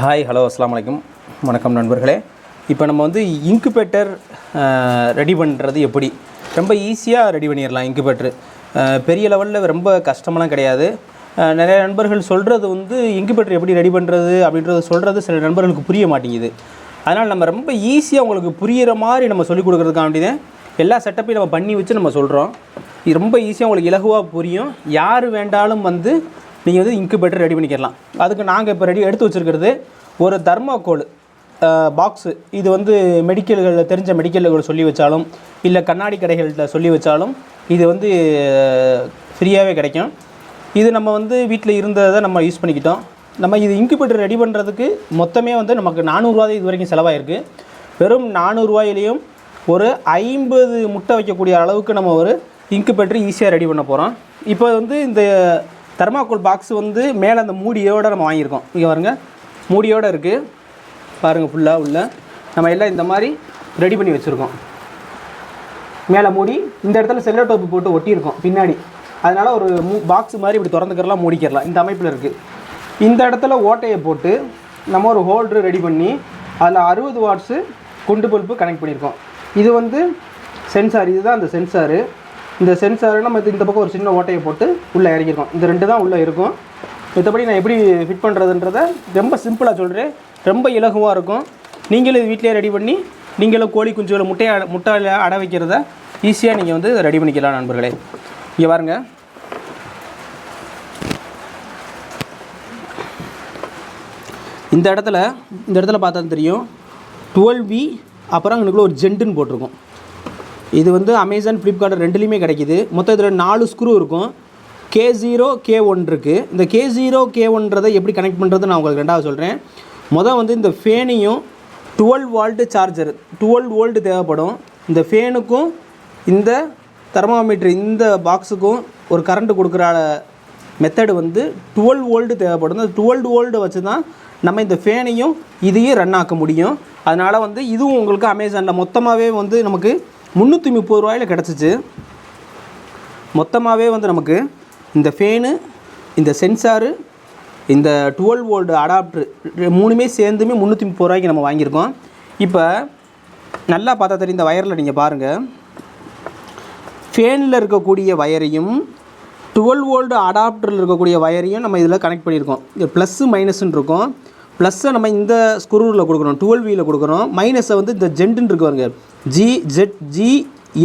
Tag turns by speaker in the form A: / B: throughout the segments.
A: Hi hello அஸ்லாம் அலைக்கும் வணக்கம் நண்பர்களே. இப்போ நம்ம வந்து இன்குபேட்டர் ரெடி பண்ணுறது எப்படி? ரொம்ப ஈஸியாக ரெடி பண்ணிடலாம் இன்குபேட்டர் பெரிய லெவலில் ரொம்ப கஷ்டமெல்லாம் கிடையாது. நிறைய நண்பர்கள் சொல்கிறது வந்து இன்குபேட்டர் எப்படி ரெடி பண்ணுறது அப்படின்றது சொல்கிறது சில நண்பர்களுக்கு புரிய மாட்டேங்குது. அதனால் நம்ம ரொம்ப ஈஸியாக உங்களுக்கு புரிகிற மாதிரி நம்ம சொல்லிக் கொடுக்குறதுக்காண்டி தான் எல்லா செட்டப்பையும் நம்ம பண்ணி வச்சு நம்ம சொல்கிறோம் இது ரொம்ப ஈஸியாக உங்களுக்கு இலகுவாக புரியும். யார் வேண்டாலும் வந்து நீங்கள் வந்து இன்குபேட்டர் ரெடி பண்ணிக்கலாம் அதுக்கு நாங்கள் இப்போ ரெடி எடுத்து வச்சுருக்கிறது ஒரு தர்மாக்கோல் பாக்ஸு இது வந்து மெடிக்கல்களில் தெரிஞ்ச மெடிக்கல்கள் சொல்லி வச்சாலும் இல்லை கண்ணாடி கடைகள்கிட்ட சொல்லி வச்சாலும் இது வந்து ஃப்ரீயாகவே கிடைக்கும். இது நம்ம வந்து வீட்டில் இருந்ததை நம்ம யூஸ் பண்ணிக்கிட்டோம். நம்ம இது இன்குபேட்டர் ரெடி பண்ணுறதுக்கு மொத்தமே வந்து நமக்கு நானூறுரூவா இது வரைக்கும் செலவாயிருக்கு. வெறும் நானூறுரூவாயிலையும் ஒரு ஐம்பது முட்டை வைக்கக்கூடிய அளவுக்கு நம்ம ஒரு இன்குபேட்டர் ஈஸியாக ரெடி பண்ண போகிறோம் இப்போ வந்து இந்த தெர்மாக்கோல் பாக்ஸ் வந்து மேலே அந்த மூடியோடு நம்ம வாங்கியிருக்கோம். இங்கே பாருங்க. மூடியோடு இருக்குது பாருங்கள் ஃபுல்லாக உள்ள. நம்ம எல்லாம் இந்த மாதிரி ரெடி பண்ணி வச்சுருக்கோம். மேலே மூடி இந்த இடத்துல செல்லோ டோப்பு போட்டு ஒட்டியிருக்கோம் பின்னாடி. அதனால் ஒரு மூ பாக்ஸ் மாதிரி இப்படி திறந்துக்கிறலாம் மூடிக்கிறலாம். இந்த அமைப்பில் இருக்குது இந்த இடத்துல ஓட்டையை போட்டு நம்ம ஒரு ஹோல்ட்ரு ரெடி பண்ணி அதில் அறுபது வாட்ஸு குண்டு பல்பு கனெக்ட் பண்ணியிருக்கோம். இது வந்து சென்சார் இதுதான் அந்த சென்சாரு இந்த சென்சார் நம்ம இந்த பக்கம் ஒரு சின்ன ஓட்டையை போட்டு உள்ளே இறக்கியிருக்கோம் இந்த ரெண்டு தான் உள்ளே இருக்கும். மற்றபடி நான் எப்படி ஃபிட் பண்ணுறதுன்றத ரொம்ப சிம்பிளாக சொல்கிறேன் ரொம்ப இலகுவாக இருக்கும். நீங்களும் இது வீட்டிலேயே ரெடி பண்ணி நீங்களும் கோழி குஞ்சுகளை முட்டையை முட்டையில் அடை வைக்கிறத ஈஸியாக நீங்கள் வந்து ரெடி பண்ணிக்கலாம் நண்பர்களே. இங்கே பாருங்கள் இந்த இடத்துல இந்த இடத்துல பார்த்தா தெரியும். டுவெல் வி அப்புறம் இங்கனுக்குள்ள ஒரு ஜென்ட்டுன்னு போட்டிருக்கும். இது வந்து அமேசான் ஃப்ளிப்கார்ட் ரெண்டுலேயுமே கிடைக்கிது. மொத்தம் இதில் நாலு ஸ்க்ரூ இருக்கும். கே ஜீரோ கே ஒன் இருக்குது இந்த கே ஜீரோ கே ஒன்றதை எப்படி கனெக்ட் பண்ணுறது நான் உங்களுக்கு ரெண்டாவது சொல்கிறேன் மொதல் வந்து இந்த ஃபேனையும் twelve volt charger twelve volt தேவைப்படும். இந்த ஃபேனுக்கும் இந்த தெர்மாமீட்டர் இந்த பாக்ஸுக்கும் ஒரு கரண்ட் கொடுக்குற மெத்தடு வந்து டுவெல் வோல்ட் தேவைப்படும். அந்த டுவெல் வோல்டு வச்சு தான் நம்ம இந்த ஃபேனையும் இதையும் ரன் ஆக்க முடியும். அதனால் வந்து இதுவும் உங்களுக்கு அமேசானில் மொத்தமாகவே வந்து நமக்கு முந்நூற்றி முப்பது ரூபாயில் கிடச்சிச்சு. மொத்தமாகவே வந்து நமக்கு இந்த ஃபேனு இந்த சென்சாரு இந்த டுவெல் வோல்டு அடாப்டர் மூணுமே சேர்ந்துமே முந்நூற்றி முப்பது ரூபாய்க்கு நம்ம வாங்கியிருக்கோம். இப்போ நல்லா பார்த்தா தெரியும் இந்த வயரில் நீங்கள் பாருங்கள் ஃபேனில் இருக்கக்கூடிய வயரையும் டுவெல் வோல்டு அடாப்டரில் இருக்கக்கூடிய வயரையும் நம்ம இதில் கனெக்ட் பண்ணியிருக்கோம். இது ப்ளஸ்ஸு மைனஸ்ன்னு இருக்கும். ப்ளஸ்ஸை நம்ம இந்த ஸ்க்ரூவில் கொடுக்குறோம் டுவெல் வியில் கொடுக்குறோம் மைனஸை வந்து இந்த ஜென்ட்டுன்னு இருக்கு பாருங்க. ஜி ஜெட் ஜி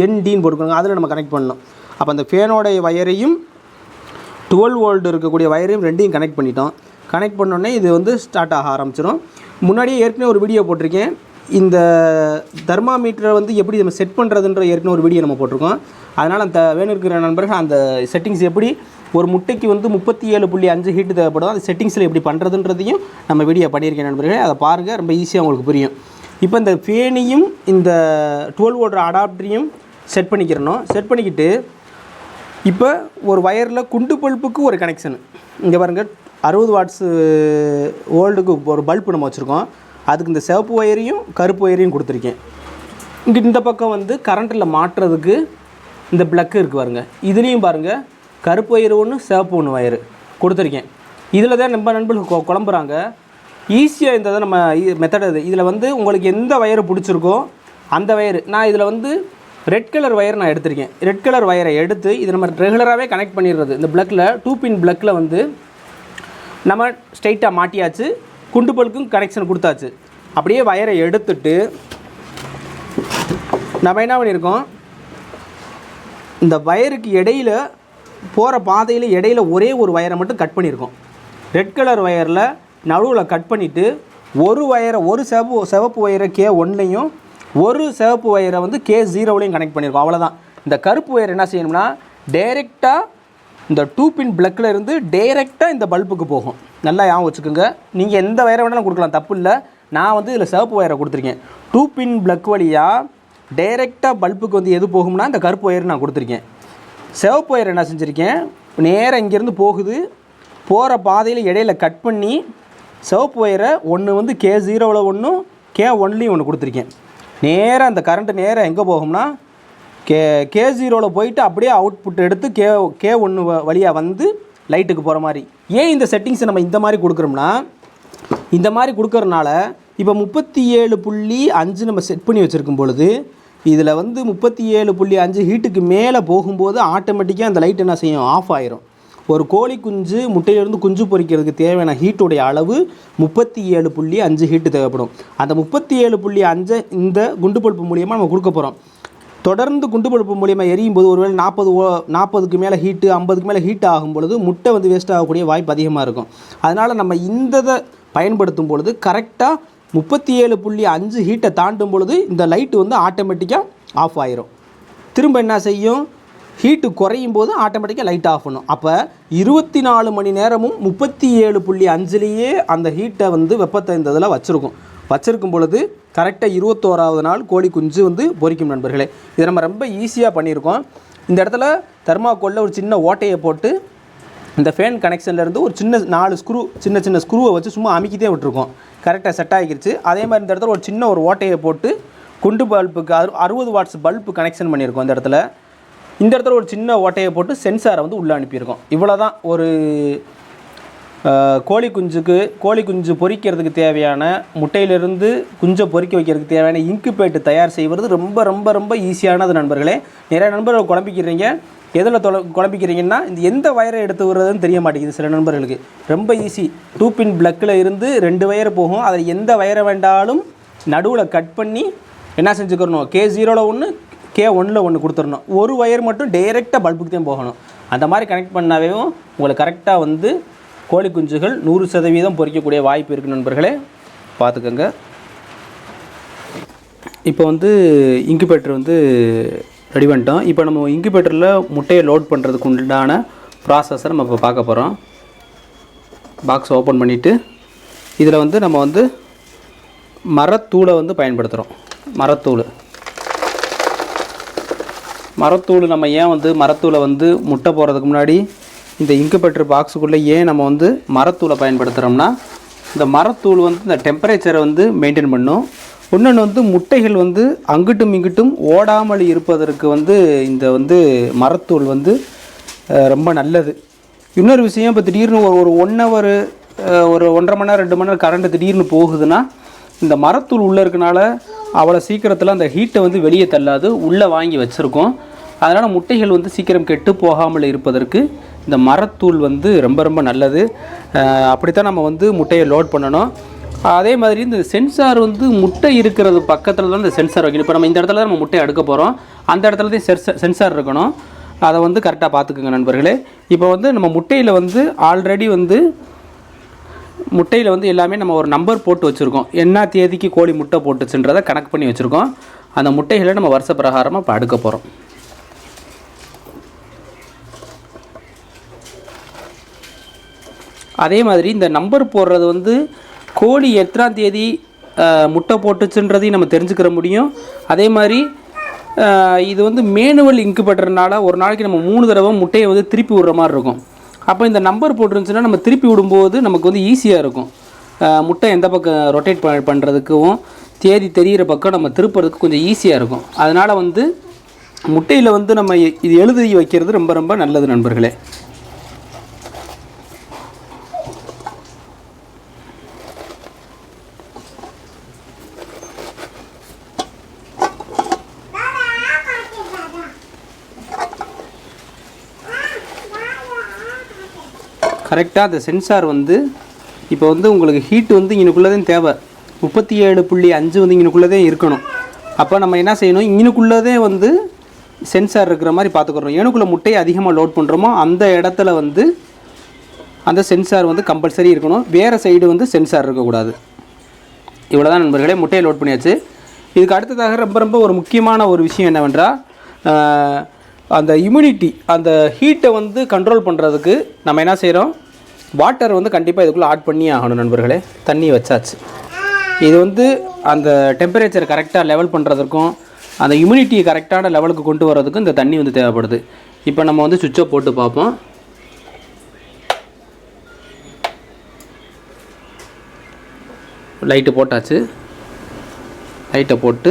A: என்டின்னு போட்டுக்கோங்க. அதில் நம்ம கனெக்ட் பண்ணணும். அப்போ அந்த ஃபேனோடைய வயரையும் டுவெல் வோல்டு இருக்கக்கூடிய வயரையும் ரெண்டையும் கனெக்ட் பண்ணிட்டோம். கனெக்ட் பண்ணோடனே இது வந்து ஸ்டார்ட் ஆக ஆரம்பிச்சிடும் முன்னாடியே ஏற்கனவே ஒரு வீடியோ போட்டிருக்கேன். இந்த தெர்மாமீட்டரை வந்து எப்படி நம்ம செட் பண்ணுறதுன்ற ஏற்கனவே ஒரு வீடியோ நம்ம போட்டிருக்கோம். அதனால் அந்த வேணும் இருக்கிற நண்பர்கள் அந்த செட்டிங்ஸ் எப்படி ஒரு முட்டைக்கு வந்து முப்பத்தி ஏழு புள்ளி அஞ்சு ஹீட் தேவைப்படும் அது செட்டிங்ஸில் எப்படி பண்ணுறதுன்றதையும் நம்ம வீடியோ பண்ணியிருக்கேன் நண்பர்களே. அதை பாருங்கள் ரொம்ப ஈஸியாக உங்களுக்கு புரியும். இப்போ இந்த ஃபேனையும் இந்த டுவெல் ஓடுற அடாப்டரையும் செட் பண்ணிக்கிறணும். செட் பண்ணிக்கிட்டு இப்போ ஒரு ஒயரில் குண்டு பல்புக்கு ஒரு கனெக்ஷன் இங்கே பாருங்கள் அறுபது வாட்ஸு ஓல்டுக்கு uh, ஒரு பல்பு நம்ம வச்சுருக்கோம். அதுக்கு இந்த சிவப்பு ஒயரையும் கருப்பு ஒயரையும் கொடுத்துருக்கேன். இங்கே இந்த பக்கம் வந்து கரண்ட்டில் மாட்டுறதுக்கு இந்த ப்ளக்கு இருக்குது பாருங்கள் இதுலேயும் பாருங்கள் கருப்பு வயிறு ஒன்று சிவப்பு ஒன்று வயிறு கொடுத்துருக்கேன். இதில் தான் நம்ம நண்பர்கள் கொ- குழம்புறாங்க. ஈஸியாக இந்த இதை நம்ம மெத்தட் அது இதில் வந்து உங்களுக்கு எந்த வயர் பிடிச்சிருக்கோ அந்த வயர் நான் இதில் வந்து ரெட் கலர் வயர் நான் எடுத்திருக்கேன். ரெட் கலர் வயரை எடுத்து இது நம்ம ரெகுலராகவே கனெக்ட் பண்ணிடுறது. இந்த ப்ளக்கில் டூ பின் பிளக்கில் வந்து நம்ம ஸ்ட்ரைட்டாக மாட்டியாச்சு. குண்டு பல்க்கும் கனெக்ஷன் கொடுத்தாச்சு. அப்படியே வயரை எடுத்துட்டு நம்ம என்ன பண்ணியிருக்கோம்? இந்த வயருக்கு இடையில போகிற பாதையில் இடையில ஒரே ஒரு வயரை மட்டும் கட் பண்ணியிருக்கோம் ரெட் கலர் ஒயரில் நடுவில் கட் பண்ணிவிட்டு ஒரு வயரை ஒரு சிவப்பு சிவப்பு வயரை கே ஒன்லையும் ஒரு சிவப்பு வயரை வந்து கே ஜீரோவிலையும் கனெக்ட் பண்ணியிருக்கோம் அவ்வளோதான் இந்த கருப்பு ஒயர் என்ன செய்யணும்னா டைரெக்டாக இந்த டூ பின் பிளக்கில் இருந்து டைரெக்டாக இந்த பல்புக்கு போகும். நல்லா ஞாபகம் வச்சுக்கோங்க. நீங்கள் எந்த வயரை வேணாலும் கொடுக்கலாம் தப்பு இல்லை. நான் வந்து இதில் சிவப்பு வயரை கொடுத்துருக்கேன். டூ பின் பிளக் வழியாக டைரெக்டாக பல்புக்கு வந்து எது போகும்னா இந்த கருப்பு ஒயர் நான் கொடுத்துருக்கேன். சிவப்பு ஒயர் என்ன செஞ்சுருக்கேன்? நேராக இங்கேருந்து போகுது. போகிற பாதையில் இடையில கட் பண்ணி சிவப்பு ஒயரை ஒன்று வந்து கே ஜீரோவில் ஒன்றும் கே ஒன்லேயும் ஒன்று கொடுத்துருக்கேன். நேராக அந்த கரண்ட்டு நேராக எங்கே போகும்னா கே கே ஜீரோவில் போயிட்டு அப்படியே அவுட்புட் எடுத்து கே கே ஒன்று வழியாக வந்து லைட்டுக்கு போகிற மாதிரி. ஏன் இந்த செட்டிங்ஸை நம்ம இந்த மாதிரி கொடுக்குறோம்னா இந்த மாதிரி கொடுக்கறனால இப்போ முப்பத்தி ஏழு புள்ளி அஞ்சு நம்ம செட் பண்ணி வச்சுருக்கும் பொழுது இதில் வந்து முப்பத்தி ஏழு புள்ளி அஞ்சு ஹீட்டுக்கு மேலே போகும்போது ஆட்டோமேட்டிக்காக அந்த லைட் என்ன செய்யும்? ஆஃப் ஆயிரும். ஒரு கோழி குஞ்சு முட்டையிலிருந்து குஞ்சு பொரிக்கிறதுக்கு தேவையான ஹீட்டுடைய அளவு முப்பத்தி ஏழு புள்ளி அஞ்சு ஹீட்டு தேவைப்படும். அந்த முப்பத்தி ஏழு புள்ளி அஞ்சை இந்த குண்டு பல்ப்பு மூலியமாக நம்ம கொடுக்க போகிறோம் தொடர்ந்து குண்டு பழுப்பு மூலியமாக எரியும் போது ஒருவேளை நாற்பது ஓ நாற்பதுக்கு மேலே ஹீட்டு ஐம்பதுக்கு மேலே ஹீட் ஆகும் பொழுது முட்டை வந்து வேஸ்ட் ஆகக்கூடிய வாய்ப்பு அதிகமாக இருக்கும். அதனால் நம்ம இந்த இதை பயன்படுத்தும் பொழுது கரெக்டாக முப்பத்தி ஏழு புள்ளி அஞ்சு ஹீட்டை தாண்டும் பொழுது இந்த லைட்டு வந்து ஆட்டோமேட்டிக்காக ஆஃப் ஆயிரும். திரும்ப என்ன செய்யும்? ஹீட்டு குறையும் போது ஆட்டோமேட்டிக்காக லைட் ஆஃப் பண்ணும். அப்போ இருபத்தி நாலு மணி நேரமும் முப்பத்தி ஏழு புள்ளி அஞ்சுலேயே அந்த ஹீட்டை வந்து வெப்பத்தை இந்த இதில் வச்சுருக்கும். வச்சுருக்கும் பொழுது கரெக்டாக இருபத்தோராவது நாள் கோழி குஞ்சு வந்து பொரிக்கும் நண்பர்களே. இதை நம்ம ரொம்ப ஈஸியாக பண்ணியிருக்கோம். இந்த இடத்துல தெர்மாக்கோலில் ஒரு சின்ன ஓட்டையை போட்டு இந்த ஃபேன் கனெக்ஷன்லேருந்து ஒரு சின்ன நாலு ஸ்க்ரூ சின்ன சின்ன ஸ்க்ரூவை வச்சு சும்மா அமுக்கிட்டே விட்டுருக்கோம். கரெக்டாக செட் ஆகிருச்சு. அதே மாதிரி இந்த இடத்துல ஒரு சின்ன ஒரு ஓட்டையை போட்டு குண்டு பல்புக்கு அறு அறுபது வாட்ஸ் பல்பு கனெக்ஷன் பண்ணியிருக்கோம் இந்த இடத்துல. இந்த இடத்துல ஒரு சின்ன ஓட்டையை போட்டு சென்சாரை வந்து உள்ளே அனுப்பியிருக்கோம். இவ்வளோ தான் ஒரு கோழி குஞ்சுக்கு கோழி குஞ்சு பொறிக்கிறதுக்கு தேவையான முட்டையிலிருந்து குஞ்சை பொறிக்க வைக்கிறதுக்கு தேவையான இன்குபேட்டு தயார் செய்வது ரொம்ப ரொம்ப ரொம்ப ஈஸியானது நண்பர்களே. நிறைய நண்பர்கள் குழம்பிக்கிறீங்க. எதில் தொலை குழம்பிக்கிறீங்கன்னா இந்த எந்த வயரை எடுத்து விடுறதுன்னு தெரிய மாட்டேங்குது சில நண்பர்களுக்கு. ரொம்ப ஈஸி டூ பின் பிளக்கில் இருந்து ரெண்டு வயர் போகும். அதில் எந்த வயரை வேண்டாலும் நடுவில் கட் பண்ணி என்ன செஞ்சுக்கிறணும்? கே ஜீரோவில் ஒன்று கே ஒன்றில் ஒன்று கொடுத்துடணும். ஒரு ஒயர் மட்டும் டைரெக்டாக பல்புக்கு தான் போகணும். அந்த மாதிரி கனெக்ட் பண்ணாவே உங்களுக்கு கரெக்டாக வந்து கோழி குஞ்சுகள் நூறு சதவீதம் பொறிக்கக்கூடிய வாய்ப்பு இருக்குது நண்பர்களே. பார்த்துக்கோங்க. இப்போ வந்து இன்குபேட்டர் வந்து ரெடி பண்ணிட்டோம். இப்போ நம்ம இன்குபேட்டரில் முட்டையை லோட் பண்ணுறதுக்கு உண்டான ப்ராசஸை நம்ம இப்போ பார்க்க போகிறோம் பாக்ஸ் ஓப்பன் பண்ணிவிட்டு இதில் வந்து நம்ம வந்து மரத்தூளை வந்து பயன்படுத்துகிறோம் மரத்தூள். மரத்தூள் நம்ம ஏன் வந்து மரத்தூளை வந்து முட்டை போகிறதுக்கு முன்னாடி இந்த இன்குபேட்டர் பாக்ஸுக்குள்ளே ஏன் நம்ம வந்து மரத்தூளை பயன்படுத்துகிறோம்னா இந்த மரத்தூள் வந்து இந்த டெம்பரேச்சரை வந்து மெயின்டைன் பண்ணும். இன்னொன்று வந்து முட்டைகள் வந்து அங்கிட்டும் இங்கிட்டும் ஓடாமல் இருப்பதற்கு வந்து இந்த வந்து மரத்தூள் வந்து ரொம்ப நல்லது. இன்னொரு விஷயம் இப்போ திடீர்னு ஒரு ஒரு ஒன் ஹவர் ஒரு ஒன்றரை மணி நேரம் ரெண்டு மணி நேரம் கரண்ட்டு திடீர்னு போகுதுன்னா இந்த மரத்தூள் உள்ளே இருக்கனால அவ்வளோ சீக்கிரத்தில் அந்த ஹீட்டை வந்து வெளியே தள்ளாது உள்ளே வாங்கி வச்சுருக்கோம். அதனால் முட்டைகள் வந்து சீக்கிரம் கெட்டு போகாமல் இருப்பதற்கு இந்த மரத்தூள் வந்து ரொம்ப ரொம்ப நல்லது. அப்படித்தான் நம்ம வந்து முட்டையை லோட் பண்ணணும். அதே மாதிரி இந்த சென்சார் வந்து முட்டை இருக்கிறது பக்கத்தில் தான் இந்த சென்சார் வைக்கணும். இப்போ நம்ம இந்த இடத்துல தான் நம்ம முட்டையை எடுக்க போகிறோம் அந்த இடத்துல தான் சென்சார் சென்சார் இருக்கணும். அதை வந்து கரெக்டாக பார்த்துக்குங்க நண்பர்களே. இப்போ வந்து நம்ம முட்டையில் வந்து ஆல்ரெடி வந்து முட்டையில் வந்து எல்லாமே நம்ம ஒரு நம்பர் போட்டு வச்சுருக்கோம். என்ன தேதிக்கு கோழி முட்டை போட்டுச்சுன்றதை கணக்கு பண்ணி வச்சுருக்கோம். அந்த முட்டைகளை நம்ம வருஷ பிரகாரமாக இப்போ அடுக்க போகிறோம் அதே மாதிரி இந்த நம்பர் போடுறது வந்து கோழி எத்தனாம் தேதி முட்டை போட்டுச்சுன்றதையும் நம்ம தெரிஞ்சுக்கிற முடியும். அதே மாதிரி இது வந்து மேனுவல் இன்குபேட்டர்னால ஒரு நாளைக்கு நம்ம மூணு தடவை முட்டையை வந்து திருப்பி விடுற மாதிரி இருக்கும். அப்போ இந்த நம்பர் போட்டுருந்துச்சுன்னா நம்ம திருப்பி விடும்போது நமக்கு வந்து ஈஸியாக இருக்கும். முட்டை எந்த பக்கம் ரொட்டேட் ப பண்ணுறதுக்கும் தேதி தெரிகிற பக்கம் நம்ம திருப்புறதுக்கு கொஞ்சம் ஈஸியாக இருக்கும். அதனால் வந்து முட்டையில் வந்து நம்ம இது எழுதி வைக்கிறது ரொம்ப ரொம்ப நல்லது நண்பர்களே. கரெக்டாக அந்த சென்சார் வந்து இப்போ வந்து உங்களுக்கு ஹீட் வந்து இங்கனுக்குள்ளே தான் தேவை. முப்பத்தி ஏழு புள்ளி அஞ்சு வந்து இங்கனுக்குள்ளதே தான் இருக்கணும். அப்போ நம்ம என்ன செய்யணும்? இங்கனுக்குள்ளதே வந்து சென்சார் இருக்கிற மாதிரி பார்த்துக்கிறோம் ஏனுக்குள்ளே முட்டையை அதிகமாக லோட் பண்ணுறோமோ அந்த இடத்துல வந்து அந்த சென்சார் வந்து கம்பல்சரி இருக்கணும். வேறு சைடு வந்து சென்சார் இருக்கக்கூடாது. இவ்வளோ தான் நண்பர்களே முட்டையை லோட் பண்ணியாச்சு. இதுக்கு அடுத்ததாக ரொம்ப ரொம்ப ஒரு முக்கியமான ஒரு விஷயம் என்னவென்றால் அந்த இம்யூனிட்டி அந்த ஹீட்டை வந்து கண்ட்ரோல் பண்ணுறதுக்கு நம்ம என்ன செய்கிறோம் வாட்டர் வந்து கண்டிப்பாக இதுக்குள்ளே ஆட் பண்ணி ஆகணும் நண்பர்களே. தண்ணி வச்சாச்சு. இது வந்து அந்த டெம்பரேச்சர் கரெக்டாக லெவல் பண்ணுறதுக்கும் அந்த இம்யூனிட்டியை கரெக்டான லெவலுக்கு கொண்டு வரதுக்கும் இந்த தண்ணி வந்து தேவைப்படுது. இப்போ நம்ம வந்து சுவிட்சை போட்டு பார்ப்போம். லைட்டு போட்டாச்சு. லைட்டை போட்டு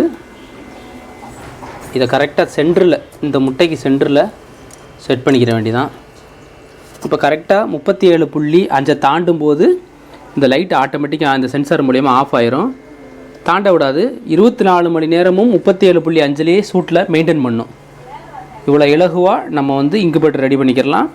A: இதை கரெக்டாக சென்டரில் இந்த முட்டைக்கு சென்டரில் செட் பண்ணிக்கிற வேண்டிதான். இப்போ கரெக்டாக முப்பத்தி ஏழு புள்ளி அஞ்சை தாண்டும் போது இந்த லைட் ஆட்டோமேட்டிக்காக அந்த சென்சார் மூலயமா ஆஃப் ஆயிரும். தாண்ட விடாது இருபத்தி நாலு மணி நேரமும் முப்பத்தி ஏழு புள்ளி அஞ்சுலேயே சூட்டில் மெயின்டைன் பண்ணும். இவ்வளோ இலகுவாக நம்ம வந்து இன்குபேட்டர் ரெடி பண்ணிக்கிறலாம்.